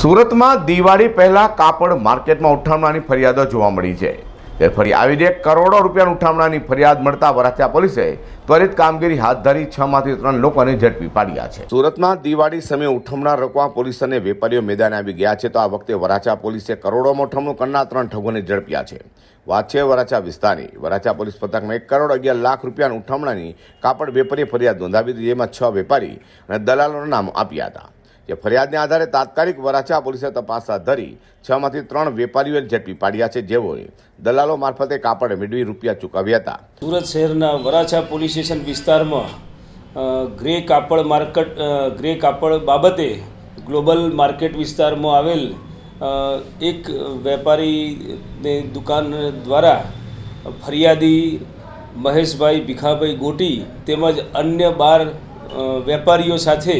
સુરતમાં દિવાળી પહેલાં કાપડ માર્કેટમાં ઉઠામણાની ફરિયાદો જોવા મળી છે. તે ફરી આવી રીતે કરોડો રૂપિયાની ઉઠામણાની ફરિયાદ મળતા વરાછા પોલીસે ત્વરિત કામગીરી હાથ ધરી છ માંથી ત્રણ લોકોને ઝડપી પાડ્યા છે. સુરતમાં દિવાળી સમયે ઉઠમણા રોકવા પોલીસ અને વેપારીઓ મેદાને આવી ગયા છે તો આ વખતે વરાછા પોલીસે કરોડોમાં ઉઠમણું કરનાર ત્રણ ઠગોને ઝડપ્યા છે. વાત છે વરાછા વિસ્તારની. વરાછા પોલીસ પથકમાં એક કરોડ અગિયાર લાખ રૂપિયાની ઉઠમણાની કાપડ વેપારીએ ફરિયાદ નોંધાવી હતી જેમાં છ વેપારી અને દલાલોના નામ આપ્યા હતા. જે ફરિયાદને આધારે તાત્કાલિક વરાછા પોલીસે તપાસ હાથ ધરી છમાંથી ત્રણ વેપારીઓએ ઝડપી પાડ્યા છે જેઓએ દલાલો મારફતે કાપડ મેળવી રૂપિયા ચૂકવ્યા હતા. સુરત શહેરના વરાછા પોલીસ સ્ટેશન વિસ્તારમાં ગ્રે કાપડ માર્કેટ ગ્રે કાપડ બાબતે ગ્લોબલ માર્કેટ વિસ્તારમાં આવેલ એક વેપારીને દુકાન દ્વારા ફરિયાદી મહેશભાઈ ભીખાભાઈ ગોટી તેમજ અન્ય બાર વેપારીઓ સાથે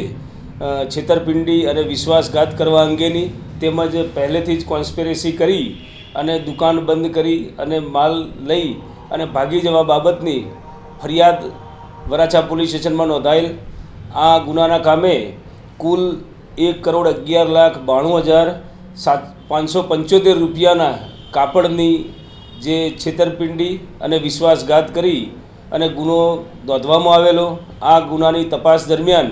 છેતરપિંડી અને વિશ્વાસઘાત કરવા અંગેની તેમજ પહેલેથી જ કોન્સ્પિરેસી કરી અને દુકાન બંધ કરી અને માલ લઈ અને ભાગી જવા બાબતની ફરિયાદ વરાછા પોલીસ સ્ટેશનમાં નોંધાયેલ. આ ગુનાના કામે કુલ એક કરોડ અગિયાર લાખ બાણું હજાર સાત, પાંચસો પંચોતેર રૂપિયાના કાપડની જે છેતરપિંડી અને વિશ્વાસઘાત કરી અને ગુનો નોંધવામાં આવેલો. આ ગુનાની તપાસ દરમિયાન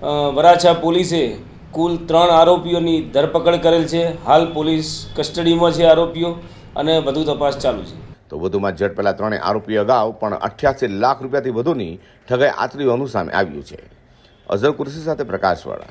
વરાછા પોલીસે કુલ ત્રણ આરોપીઓની ધરપકડ કરેલ છે. હાલ પોલીસ કસ્ટડીમાં છે આરોપીઓ અને વધુ તપાસ ચાલુ છે. તો વધુમાં ઝડપેલા ત્રણેય આરોપીઓ અગાઉ પણ અઠ્યાસી લાખ રૂપિયાથી વધુની ઠગાઈ આચરી હોવાનું સામે આવ્યું છે. અઝર કુર્સી સાથે પ્રકાશવાળા